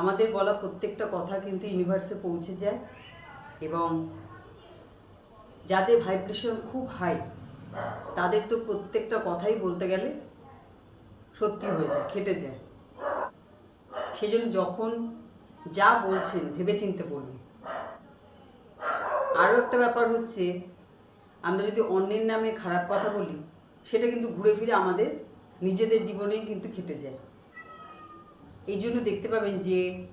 আমাদের বলা প্রত্যেকটা কথা কিন্তু ইউনিভার্সে পৌঁছে যায় এবং যাদের ভাইব্রেশন খুব হাই তাদের তো প্রত্যেকটা কথাই বলতে গেলে সত্যি হয়ে যায়, খেটে যায়। সেজন্য যখন যা বলছেন ভেবেচিন্তে বলুন। আরও একটা ব্যাপার হচ্ছে, আমরা যদি অন্যের নামে খারাপ কথা বলি, সেটা কিন্তু ঘুরে ফিরে আমাদের নিজেদের জীবনেই কিন্তু খেটে যায়। এই জন্য দেখতে পাবেন যে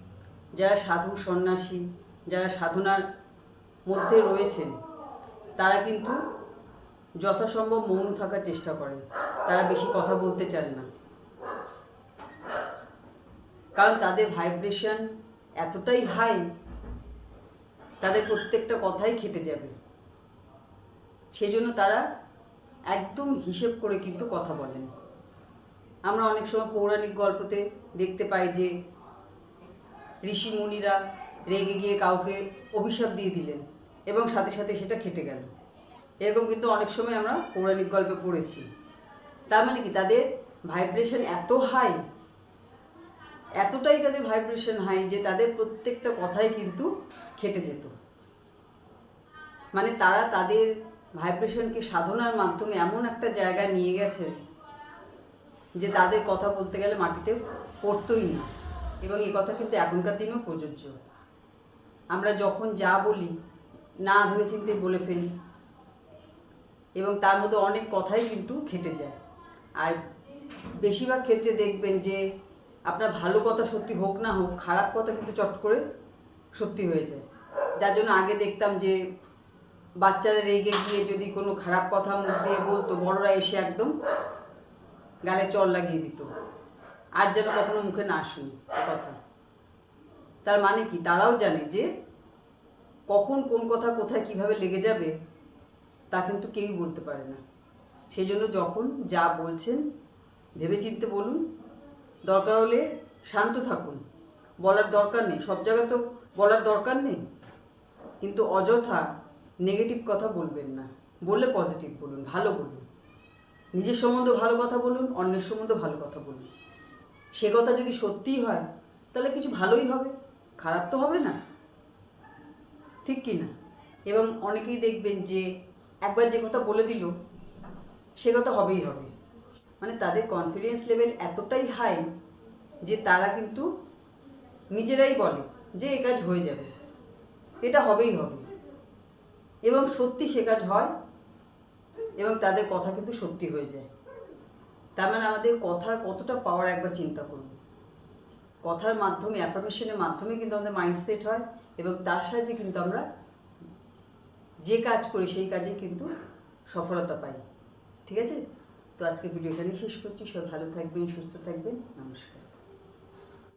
যারা সাধু সন্ন্যাসী, যারা সাধনার মধ্যে রয়েছেন, তারা কিন্তু যথাসম্ভব মৌন থাকার চেষ্টা করেন। তারা বেশি কথা বলতে চান না। কারণ তাদের ভাইব্রেশন এতটাই হাই তাদের প্রত্যেকটা কথাই খেটে যাবে। সেজন্য তারা একদম হিসেব করে কিন্তু কথা বলেন। আমরা অনেক সময় পৌরাণিক গল্পতে দেখতে পাই যে ঋষি মুনিরা রেগে গিয়ে কাউকে অভিশাপ দিয়ে দিলেন এবং সাথে সাথে সেটা খেটে গেল। এরকম কিন্তু অনেক সময় আমরা পৌরাণিক গল্পে পড়েছি। তার মানে কি? তাদের ভাইব্রেশন এত হাই এতটাই তাদের ভাইব্রেশন হাই যে তাদের প্রত্যেকটা কথাই কিন্তু খেটে যেত। মানে তারা তাদের ভাইব্রেশনকে সাধনার মাধ্যমে এমন একটা জায়গায় নিয়ে গেছে যে তাদের কথা বলতে গেলে মাটিতে পড়তই না। এবং এই কথা কিন্তু এখনকার দিনেও প্রযোজ্য। আমরা যখন যা বলি, না ভেবেচিন্তে বলে ফেলি। এবং তার মধ্যে অনেক কথাই কিন্তু খেটে যায়। আর বেশিরভাগ ক্ষেত্রে দেখবেন যে, আপনার ভালো কথা সত্যি হোক না হোক, খারাপ কথা কিন্তু চট করে সত্যি হয়ে যায়। যার জন্য আগে দেখতাম যে, বাচ্চারা রেগে গিয়ে যদি কোনো খারাপ কথা মুখ দিয়ে বলতো, বড়রা এসে একদম গালে চল লাগিয়ে দিত। আর যেন কখনো মুখে না শুনি কথা। তার মানে কি? তারাও জানে যে কখন কোন কথা কোথায় কীভাবে লেগে যাবে তা কিন্তু কেউই বলতে পারে না। সেই জন্য যখন যা বলছেন, ভেবেচিন্তে বলুন, দরকার হলে শান্ত থাকুন। বলার দরকার নেই। সব জায়গা তো বলার দরকার নেই। কিন্তু অযথা নেগেটিভ কথা বলবেন না। বললে পজিটিভ বলুন, ভালো বলুন। নিজের সম্বন্ধে ভালো কথা বলুন, অন্যের সম্বন্ধে ভালো কথা বলুন। সে কথা যদি সত্যিই হয়, তাহলে কিছু ভালোই হবে, খারাপ তো হবে না। ঠিক কি না? এবং অনেকেই দেখবেন যে একবার যে কথা বলে দিল, সে কথা হবেই হবে। মানে তাদের কনফিডেন্স লেভেল এতটাই হাই যে তারা কিন্তু নিজেরাই বলে যে এ কাজ হয়ে যাবে। এটা হবেই হবে। এবং সত্যি সে কাজ হয় এবং তাদের কথা কিন্তু সত্যি হয়ে যায়। তার মানে আমাদের কথার কতটা পাওয়ার একবার চিন্তা করুন। কথার মাধ্যমে অ্যাফার্মেশনের মাধ্যমে কিন্তু আমাদের মাইন্ডসেট হয় এবং তার সাহায্যে কিন্তু আমরা যে কাজ করি, সেই কাজে কিন্তু সফলতা পাই। ঠিক আছে? তো আজকে ভিডিও এখানেই শেষ করছি। সবাই ভালো থাকবেন, সুস্থ থাকবেন। নমস্কার।